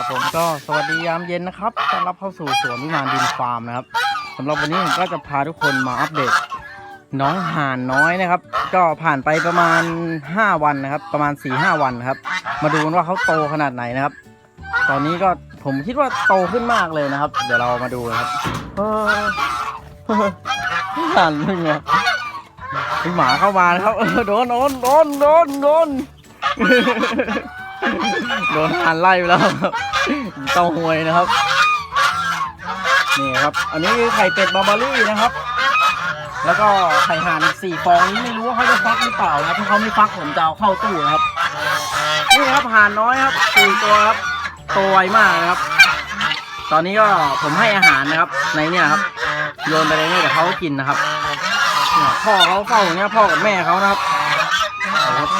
ครับผมก็สวัสดียามเย็นนะครับต้อนรับเข้าสู่สวนวิมานดินฟาร์มนะครับสำหรับวันนี้ผมก็จะพาทุกคนมาอัปเดต น้องห่านน้อยนะครับ ก็ผ่านไปประมาณ 5 วันนะครับ ประมาณ 4-5วันนะครับ มาดูกันว่าเขาโตขนาดไหนนะครับ ตอนนี้ก็ผมคิดว่าโตขึ้นมากเลยนะครับ เดี๋ยวเรามาดูนะครับเออห่านนึงอะหมาเข้ามานะครับเออโดนโดนโดนโดนโดน โดนหันไล่ไปแล้วเต้าหวยนะครับ นี่ครับ อันนี้คือไข่เป็ดบาร์บารี่นะครับ แล้วก็ไข่ห่านอีกสี่ฟองนี้ไม่รู้ว่าเขาจะฟักหรือเปล่านะครับถ้าเขาไม่ฟักผมจะเอาเข้าตู้นะครับ นี่ครับห่านน้อยครับสี่ตัวครับโตไวมากนะครับ ตอนนี้ก็ผมให้อาหารนะครับ ในเนี่ยครับโยนไปเลยเนี่ยเดี๋ยวเขากินนะครับพ่อเขาเฝ้าอย่างเงี้ยพ่อกับแม่เขานะครับเอาครับ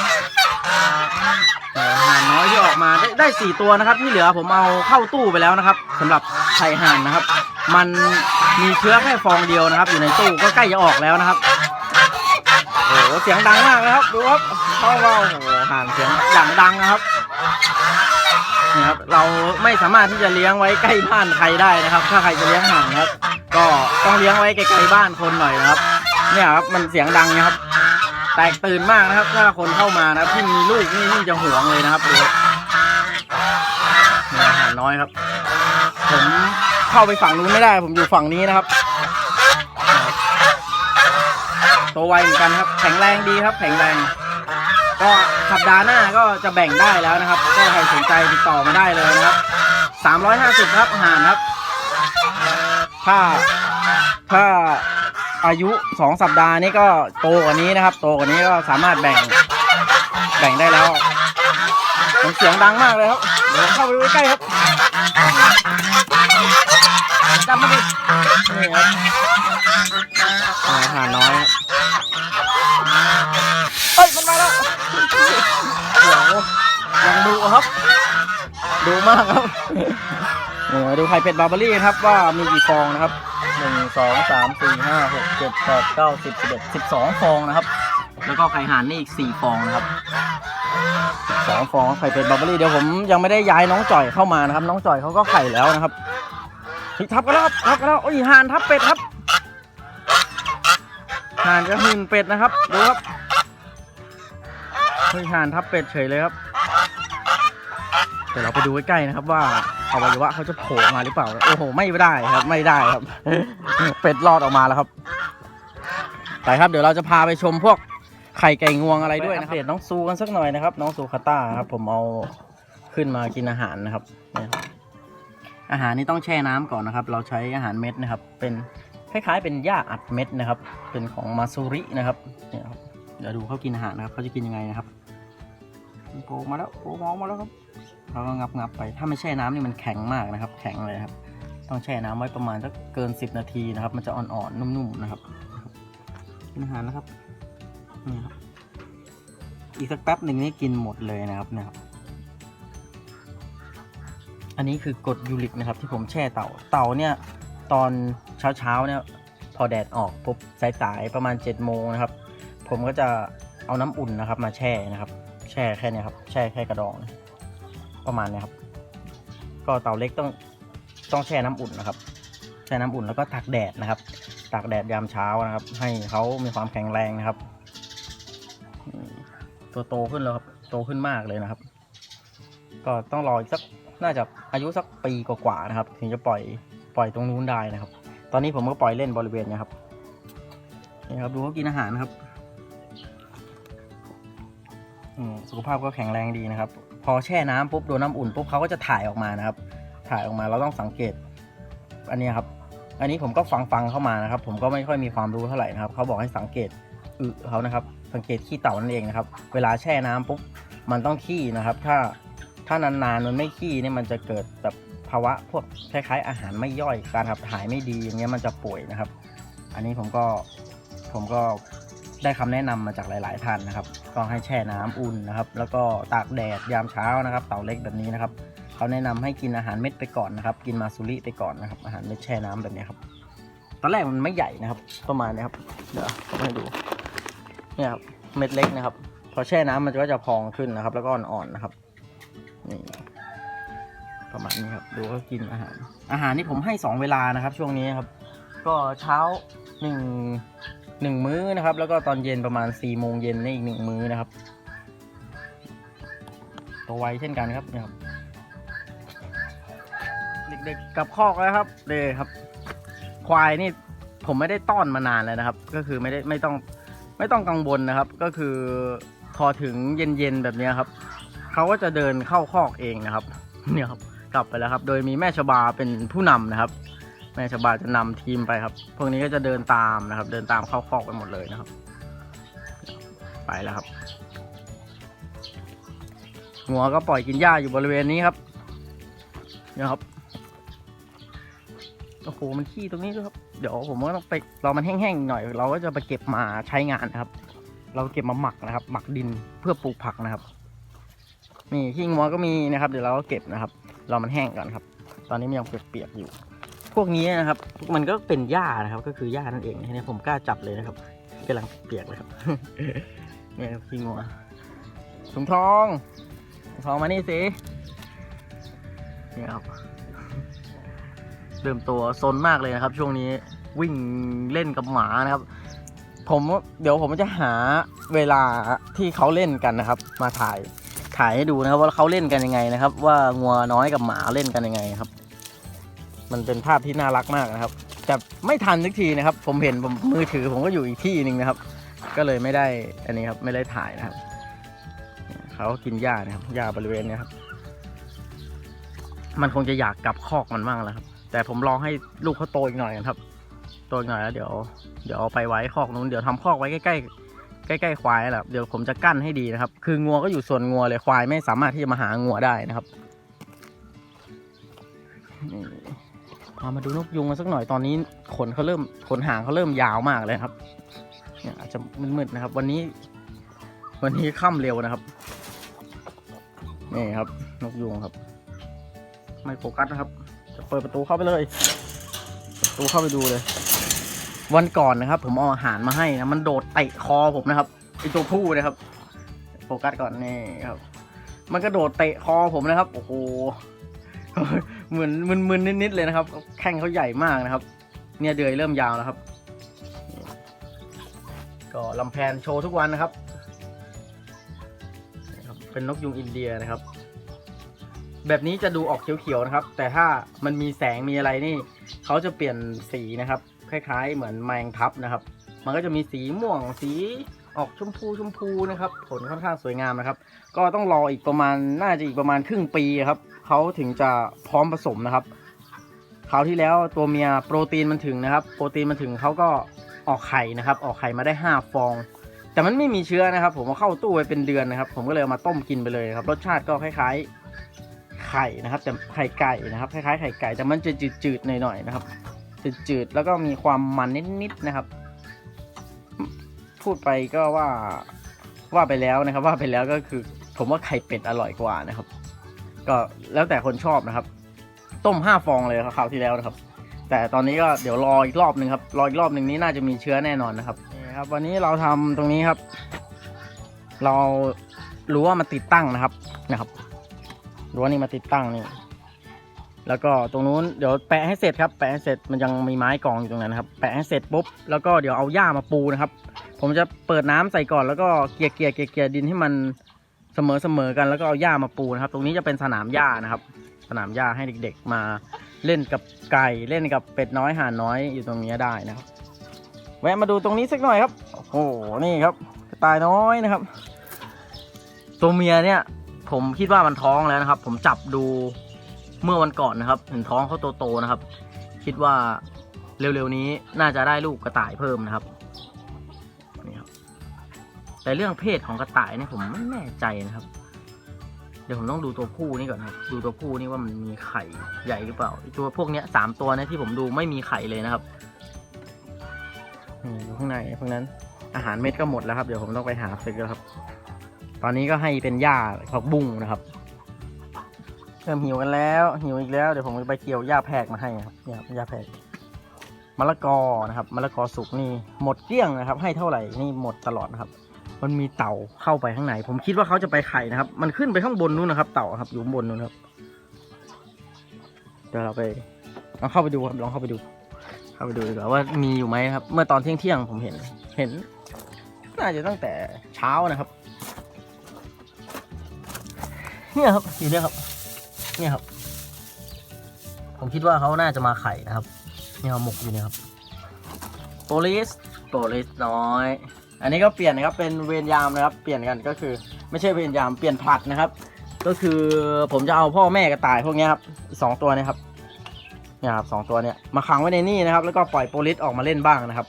แต่ห่านน้อยที่ออก มาได้ได้สี่ตัวนะครับ ที่เหลือผมเอาเข้าตู้ไปแล้วนะครับสำหรับไข่ห่านนะครับ มันมีเชื้อแค่ฟองเดียวนะครับ อยู่ในตู้ก็ใกล้จะออกแล้วนะครับโอ้โหเสียงดังมากเลยครับดูครับเพราะว่าโอ้โหห่านเสียงอย่างดังนะครับนี่ครับเราไม่สามารถที่จะเลี้ยงไว้ใกล้บ้านใครได้นะครับ ถ้าใครจะเลี้ยงห่านนะครับ ก็ต้องเลี้ยงไว้ไกลๆบ้านคนหน่อยนะครับ เนี่ยครับมันเสียงดังนะครับแตกตื่นมากนะครับ ถ้าคนเข้ามานะครับที่มีลูกนี่นี่จะห่วงเลยนะครับ ดูครับนี่อาหารน้อยครับ ผมเข้าไปฝั่งนู้นไม่ได้ ผมอยู่ฝั่งนี้นะครับโตวไวเหมือนกันครับ แข็งแรงดีครับ แข็งแรง ก็สัปดาห์หน้าก็จะแบ่งได้แล้วนะครับ ก็ใครสนใจติดต่อมาได้เลยนะครับ350ครับอาหารครับ ถ้าถ้าอายุสองสัปดาห์นี่ก็โตกว่านี้นะครับ โตกว่านี้ก็สามารถแบ่งแบ่งได้แล้วมันเสียงดังมากเลยครับ เดี๋ยวเข้าไปดูใกล้ครับจำมาดิ นี่ครับอาหารน้อยครับเฮ้ยมันมาแล้วโอ้โหยังดูครับ ดูมากครับเดี๋ยวดูไข่เป็ดบาร์เบอรี่ครับว่ามีกี่ฟองนะครับหนึ่งสองสามสี่ห้าหกเจ็ดแปดเก้าสิบสิบเอ็ดสิบสองฟองนะครับ แล้วก็ไข่ห่านนี่อีกสี่ฟองนะครับสองฟองไข่เป็ดบาร์เบอรี่เดี๋ยวผมยังไม่ได้ย้ายน้องจ่อยเข้ามานะครับ น้องจ่อยเขาก็ไข่แล้วนะครับเฮ้ย ทับกันแล้วครับทับกันแล้วโอ้ยห่านทับเป็ดครับห่านกับหุ่นเป็ดนะครับดูครับเฮ้ยห่านทับเป็ดเฉยเลยครับเดี๋ยวเราไปดูใกล้ๆนะครับ ว่าอวัยวะเขาจะโผล่มาหรือเปล่า โอ้โห ไม่ได้ครับ ไม่ได้ครับ เป็ดรอดออกมาแล้วครับ ไปครับ เดี๋ยวเราจะพาไปชมพวกไข่ไก่งวงอะไรด้วยนะครับเดตน้องซูกันสักหน่อยนะครับ น้องซูคาต้าครับ ผมเอาขึ้นมากินอาหารนะครับเนี่ยครับ อาหารนี้ต้องแช่น้ำก่อนนะครับ เราใช้อาหารเม็ดนะครับ เป็นคล้ายๆ เป็นหญ้าอัดเม็ดนะครับ เป็นของมาซูรินะครับเนี่ยครับเดี๋ยวดูเขากินอาหารนะครับเขาจะกินยังไงนะครับโผล่มาแล้วโผล่มองมาแล้วครับเราก็งับงับๆไป ถ้าไม่แช่น้ำนี่มันแข็งมากนะครับ แข็งเลยครับ ต้องแช่น้ำไว้ประมาณสักเกิน 10 นาทีนะครับ มันจะอ่อนๆนุ่มๆนะครับกินอาหารนะครับนี่ครับอีกสักแป๊บหนึ่งนี่กินหมดเลยนะครับเนะครับ อันนี้คือกดยูริกนะครับที่ผมแช่เต่าเต่าเนี่ยตอนเช้าๆเนี่ยพอแดดออกปุ๊บสายๆประมาณ7จ็ดโมงนะครับ ผมก็จะเอาน้ำอุ่นนะครับ มาแช่นะครับ แช่แค่นี้ครับ แช่แค่กระดองนะประมาณเนี้ยครับ ก็เต่าเล็กต้องต้องแช่น้ำอุ่นนะครับ แช่น้ำอุ่นแล้วก็ตากแดดนะครับ ตากแดดยามเช้านะครับ ให้เขามีความแข็งแรงนะครับ ตัวโตขึ้นแล้วครับ โตขึ้นมากเลยนะครับ ก็ต้องรออีกสัก น่าจะอายุสักปีกว่าๆนะครับ ถึงจะปล่อยปล่อยตรงนู้นได้นะครับ ตอนนี้ผมก็ปล่อยเล่นบริเวณนี้ครับนี่ครับดูเขากินอาหารนะครับสุขภาพก็แข็งแรงดีนะครับ พอแช่น้ำปุ๊บโดนน้ำอุ่นปุ๊บเขาก็จะถ่ายออกมานะครับ ถ่ายออกมาเราต้องสังเกต อันนี้ครับ อันนี้ผมก็ฟังฟังเข้ามานะครับ ผมก็ไม่ค่อยมีความรู้เท่าไหร่นะครับเขาบอกให้สังเกตอึเขานะครับ สังเกตขี้เต่านั่นเองนะครับ เวลาแช่น้ำปุ๊บมันต้องขี้นะครับ ถ้า ถ้านานๆมันไม่ขี้เนี่ยมันจะเกิดแบบภาวะพวกคล้ายๆอาหารไม่ย่อยการขับถ่ายไม่ดีอย่างเงี้ยมันจะป่วยนะครับ อันนี้ผมก็ผมก็ได้คำแนะนำมาจากหลาย ๆท่านนะครับ ก็ให้แช่น้ำอุ่นนะครับ แล้วก็ตากแดดยามเช้านะครับ เต่าเล็กแบบนี้นะครับเขาแนะนำให้กินอาหารเม็ดไปก่อนนะครับ กินมาซูริไปก่อนนะครับ อาหารเม็ดแช่น้ำแบบนี้ครับ ตอนแรกมันไม่ใหญ่นะครับ ประมาณนี้ครับ เดี๋ยวให้ดู เนี่ยครับ เม็ดเล็กนะครับ พอแช่น้ำมันก็จะพองขึ้นนะครับ แล้วก็อ่อนๆนะครับ นี่ประมาณนี้ครับ ดูเขากินอาหาร อาหารนี่ผมให้สองเวลานะครับ ช่วงนี้ครับ ก็เช้าหนึ่งหนึ่งมื้อนะครับ แล้วก็ตอนเย็นประมาณสี่โมงเย็นนี่อีกหนึ่งมื้อนะครับ ตัวไวเช่นกันครับนี่ครับ เด็กๆกับคอกแล้วครับเลยครับ ควายนี่ผมไม่ได้ต้อนมานานแล้วนะครับ ก็คือไม่ได้ไม่ต้องไม่ต้องกังวลนะครับ ก็คือพอถึงเย็นๆแบบนี้ครับ เขาก็จะเดินเข้าคอกเองนะครับเนี่ยครับกลับไปแล้วครับ โดยมีแม่ชบาเป็นผู้นำนะครับ แม่ชบาจะนำทีมไปครับ พวกนี้ก็จะเดินตามนะครับ เดินตามเข้าคอกไปหมดเลยนะครับ ไปแล้วครับ หัวก็ปล่อยกินหญ้าอยู่บริเวณนี้ครับเนี่ยครับโอ้โหมันขี้ตรงนี้ด้วยครับ เดี๋ยวผมก็ต้องไปรอมันแห้งๆหน่อย เราก็จะไปเก็บมาใช้งานนะครับ เราเก็บมาหมักนะครับ หมักดินเพื่อปลูกผักนะครับ นี่ขี้งัวก็มีนะครับ เดี๋ยวเราก็เก็บนะครับรอมันแห้งก่อนครับ ตอนนี้มันยังเปียกๆอยู่ พวกนี้นะครับ มันก็เป็นหญ้านะครับ ก็คือหญ้านั่นเองเนี่ยผมกล้าจับเลยนะครับกำลังเปียกเลยครับเนี่ยขี้งัวถุงทองถุงทองมานี่สินี่ครับเริ่มตัวซนมากเลยนะครับ ช่วงนี้วิ่งเล่นกับหมานะครับ ผมเดี๋ยวผมจะหาเวลาที่เขาเล่นกันนะครับ มาถ่าย ถ่ายให้ดูนะครับ ว่าเขาเล่นกันยังไงนะครับ ว่างัวน้อยกับหมาเล่นกันยังไงครับ มันเป็นภาพที่น่ารักมากนะครับแต่ไม่ทันสักทีนะครับ ผมเห็นผมมือถือผมก็อยู่อีกที่หนึ่งนะครับ ก็เลยไม่ได้อันนี้ครับไม่ได้ถ่ายนะครับเขากินหญ้านะครับหญ้าบริเวณนี้ครับมันคงจะอยากกลับคอกมันบ้างแล้วครับ แต่ผมรอให้ลูกเขาโตอีกหน่อยกันครับ โตอีกหน่อยแล้วเดี๋ยว เดี๋ยวเอาไปไว้คอกนู้นเดี๋ยวทำคอกไว้ใกล้ๆ ใกล้ๆควายแหละเดี๋ยวผมจะกั้นให้ดีนะครับ คืองัวก็อยู่ส่วนงัวเลยควายไม่สามารถที่จะมาหางัวได้นะครับพามาดูนกยุงกันสักหน่อยตอนนี้ขนเขาเริ่มขนหางเขาเริ่มยาวมากเลยครับ เนี่ยอาจจะมืดๆนะครับ วันนี้ วันนี้ค่ำเร็วนะครับนี่ครับ นกยุงครับ ไม่โฟกัสนะครับ จะเปิดประตูเข้าไปเลย ประตูเข้าไปดูเลย วันก่อนนะครับ ผมเอาอาหารมาให้นะมันโดดเตะคอผมนะครับไอตัวผู้นะครับ โฟกัสก่อนนี่ครับ มันกระโดดเตะคอผมนะครับ โอ้โหเหมือนมึนๆนิดๆเลยนะครับ แข้งเขาใหญ่มากนะครับ เนี่ยเดือยเริ่มยาวแล้วครับ ก็ลำแพนโชว์ทุกวันนะครับนี่ครับเป็นนกยุงอินเดียนะครับ แบบนี้จะดูออกเขียวๆนะครับ แต่ถ้ามันมีแสงมีอะไรนี่เขาจะเปลี่ยนสีนะครับ คล้าย ๆ เหมือนแมงทับนะครับ มันก็จะมีสีม่วงสีออกชมพูชมพูนะครับผลค่อนข้างสวยงามนะครับ ก็ต้องรออีกประมาณน่าจะอีกประมาณครึ่งปีครับเขาถึงจะพร้อมผสมนะครับคราวที่แล้วตัวเมียโปรตีนมันถึงนะครับ โปรตีนมันถึงเขาก็ออกไข่นะครับ ออกไข่มาได้ห้าฟอง แต่มันไม่มีเชื้อนะครับ ผมเอาเข้าตู้ไว้เป็นเดือนนะครับ ผมก็เลยเอามาต้มกินไปเลยครับรสชาติก็คล้ายๆไข่นะครับ แต่ไข่ไก่นะครับคล้ายๆไข่ไก่แต่มันจะจืดๆหน่อยๆนะครับ จืดๆแล้วก็มีความมันนิดๆนะครับ พูดไปก็ว่าว่าไปแล้วนะครับ ว่าไปแล้วก็คือ ผมว่าไข่เป็ดอร่อยกว่านะครับ ก็แล้วแต่คนชอบนะครับ ต้มห้าฟองเลยครับคราวที่แล้วนะครับ แต่ตอนนี้ก็เดี๋ยวรออีกรอบหนึ่งครับรออีกรอบหนึ่งนี้น่าจะมีเชื้อแน่นอนนะครับนี่ครับ วันนี้เราทำตรงนี้ครับ เรารู้ว่ามาติดตั้งนะครับนะครับรั้วนี่มาติดตั้งนี่ แล้วก็ตรงนู้นเดี๋ยวแปะให้เสร็จครับแปะให้เสร็จมันยังมีไม้กองอยู่ตรงนั้นนะครับแปะให้เสร็จปุ๊บแล้วก็เดี๋ยวเอาหญ้ามาปูนะครับ ผมจะเปิดน้ำใส่ก่อนแล้วก็เกลี่ยเกลี่ยเกลี่ยเกลี่ยดินให้มันเสมอเสมอกัน แล้วก็เอาหญ้ามาปูนะครับ ตรงนี้จะเป็นสนามหญ้านะครับ สนามหญ้าให้เด็ก ๆ มาเล่นกับไก่เล่นกับเป็ดน้อยห่านน้อยอยู่ตรงนี้ได้นะครับ แวะมาดูตรงนี้สักหน่อยครับโอ้โหนี่ครับกระต่ายน้อยนะครับ ตัวเมียเนี่ย ผมคิดว่ามันท้องแล้วนะครับ ผมจับดู เมื่อวันก่อนนะครับเห็นท้องเขาโตๆนะครับ คิดว่าเร็วๆนี้น่าจะได้ลูกกระต่ายเพิ่มนะครับนี่ครับ แต่เรื่องเพศของกระต่ายเนี่ยผมไม่แน่ใจนะครับ เดี๋ยวผมต้องดูตัวผู้นี่ก่อนครับ ดูตัวผู้นี่ว่ามันมีไข่ใหญ่หรือเปล่าตัวพวกเนี้ยสามตัวเนี่ยที่ผมดูไม่มีไข่เลยนะครับนี่ดูข้างในพวกนั้นอาหารเม็ดก็หมดแล้วครับ เดี๋ยวผมต้องไปหาซื้อแล้วครับ ตอนนี้ก็ให้เป็นหญ้าผักบุ้งนะครับ ริ่มหิวกันแล้ว หิวอีกแล้ว เดี๋ยวผมจะไปเกี่ยวหญ้าแพรกมาให้ครับเนี่ยครับหญ้าแพรกมะละกอนะครับมะละกอสุกนี่หมดเกลี้ยงนะครับ ให้เท่าไหร่นี่หมดตลอดนะครับ มันมีเต่าเข้าไปข้างในผมคิดว่าเขาจะไปไข่นะครับ มันขึ้นไปข้างบนนู้นนะครับ เต่าครับอยู่บนนู้นครับเดี๋ยวเราไปลองเข้าไปดูครับลองเข้าไปดู เข้าไปดูดีกว่าว่ามีอยู่ไหมครับ เมื่อตอนเที่ยงเที่ยงผมเห็นเห็น น่าจะตั้งแต่เช้านะครับ เนี่ยครับอยู่เนี่ยครับ เนี่ยครับ ผมคิดว่าเขาน่าจะมาไข่นะครับ เนี่ยหมกอยู่เนี่ยครับโปลิสโปลิสน้อย อันนี้ก็เปลี่ยนนะครับเป็นเวรยามนะครับ เปลี่ยนกันก็คือ ไม่ใช่เวรยามเปลี่ยนผลัดนะครับ ก็คือผมจะเอาพ่อแม่กระต่ายพวกนี้ครับสองตัวนี้ครับเนี่ยครับสองตัวเนี้ยมาขังไว้ในนี่นะครับ แล้วก็ปล่อยโปลิสออกมาเล่นบ้างนะครับ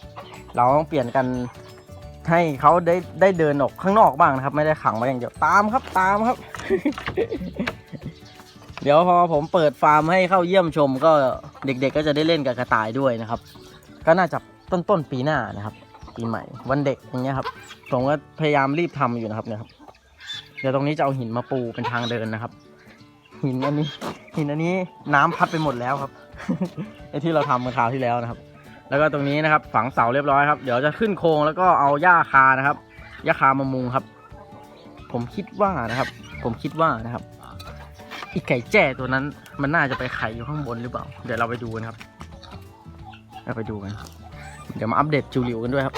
เราต้องเปลี่ยนกันให้เขาได้ได้เดินออกข้างนอกบ้างนะครับ ไม่ได้ขังไว้อย่างเดียวตามครับตามครับ เดี๋ยวพอผมเปิดฟาร์มให้เข้าเยี่ยมชมก็เด็กๆก็จะได้เล่นกับกระต่ายด้วยนะครับ ก็น่าจะต้นต้นๆปีหน้านะครับ ปีใหม่วันเด็กอย่างเงี้ยครับผมก็พยายามรีบทำอยู่นะครับเนี่ยครับ เดี๋ยวตรงนี้จะเอาหินมาปูเป็นทางเดินนะครับ หินอันนี้ หินอันนี้น้ำพัดไปหมดแล้วครับไอ้ที่เราทำเมื่อคราวที่แล้วนะครับ แล้วก็ตรงนี้นะครับ ฝังเสาเรียบร้อยครับเดี๋ยวจะขึ้นโครงแล้วก็เอาหญ้าคานะครับหญ้าคามามุงครับ ผมคิดว่านะครับ ผมคิดว่านะครับ อีไก่แจ้ตัวนั้น มันน่าจะไปไข่อยู่ข้างบนหรือเปล่า เดี๋ยวเราไปดูกันครับเราไปดูกัน เดี๋ยวมาอัปเดตจิวหลิวกันด้วยครับ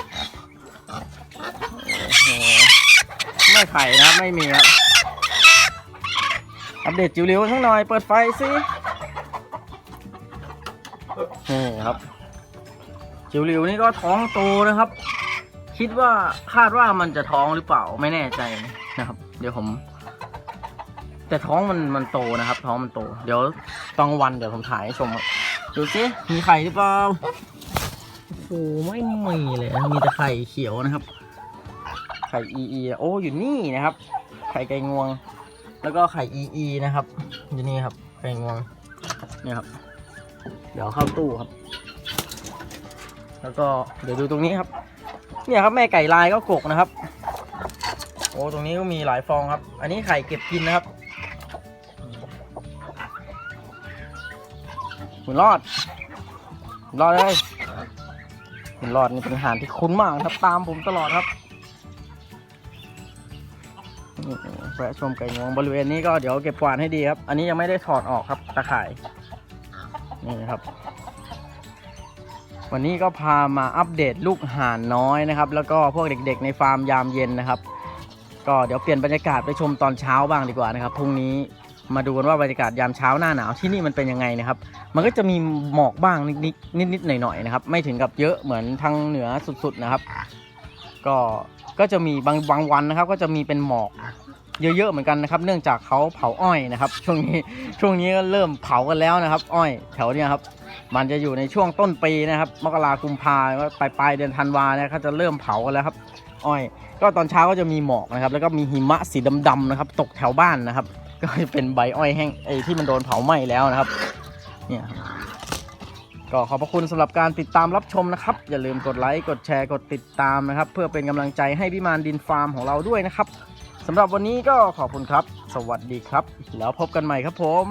ไม่ไข่นะครับไม่มีครับ อัปเดตจิวหลิวสักหน่อย เปิดไฟสินี่ครับ จิวหลิวนี่ก็ท้องโตนะครับ คิดว่าคาดว่ามันจะท้องหรือเปล่าไม่แน่ใจนะครับ เดี๋ยวผม แต่ท้องมันมันโตนะครับ ท้องมันโต เดี๋ยวตอนวันเดี๋ยวผมถ่ายให้ชมครับดูสิมีไข่หรือเปล่าโอ้ไม่มีเลยนะมีแต่ไข่เขียวนะครับ ไข่อีอีโอ้อยู่นี่นะครับ ไข่ไก่งวง แล้วก็ไข่อีอีนะครับอยู่นี่ครับไก่งวงเนี่ยครับ เดี๋ยวเข้าตู้ครับ แล้วก็เดี๋ยวดูตรงนี้ครับ เนี่ยครับแม่ไก่ลายก็กกนะครับ โอ้ตรงนี้ก็มีหลายฟองครับ อันนี้ไข่เก็บกินนะครับ หุ่นรอดหุ่นรอดเลยหุ่นรอดนี่เป็นอาหารที่คุ้นมากครับตามผมตลอดครับแวะชมไก่งวงบริเวณนี้ก็เดี๋ยวเก็บกวาดให้ดีครับ อันนี้ยังไม่ได้ถอดออกครับตะข่ายนี่ครับ วันนี้ก็พามาอัปเดตลูกห่านน้อยนะครับ แล้วก็พวกเด็กๆในฟาร์มยามเย็นนะครับ ก็เดี๋ยวเปลี่ยนบรรยากาศไปชมตอนเช้าบ้างดีกว่านะครับพรุ่งนี้มาดูกันว่าบรรยากาศยามเช้าหน้าหนาวที่นี่มันเป็นยังไงนะครับ มันก็จะมีหมอกบ้างนิดๆนิดๆหน่อยๆนะครับ ไม่ถึงกับเยอะเหมือนทางเหนือสุดๆนะครับ ก็ก็จะมีบางบางวันนะครับ ก็จะมีเป็นหมอกเยอะๆเหมือนกันนะครับ เนื่องจากเขาเผาอ้อยนะครับ ช่วงนี้ช่วงนี้ก็เริ่มเผากันแล้วนะครับ อ้อยแถวเนี้ยครับ มันจะอยู่ในช่วงต้นปีนะครับ มกราคุมภาปลายปลายเดือนธันวาเนี่ยเขาจะเริ่มเผากันแล้วครับ อ้อย ก็ตอนเช้าก็จะมีหมอกนะครับ แล้วก็มีหิมะสีดำๆนะครับ ตกแถวบ้านนะครับ ก็จะเป็นใบอ้อยแห้งไอ้ที่มันโดนเผาไหม้แล้วนะครับ เนี่ยก็ขอบพระคุณสำหรับการติดตามรับชมนะครับ อย่าลืมกดไลค์กดแชร์กดติดตามนะครับ เพื่อเป็นกำลังใจให้พิมานดินฟาร์มของเราด้วยนะครับสำหรับวันนี้ก็ขอบคุณครับ สวัสดีครับ แล้วพบกันใหม่ครับผม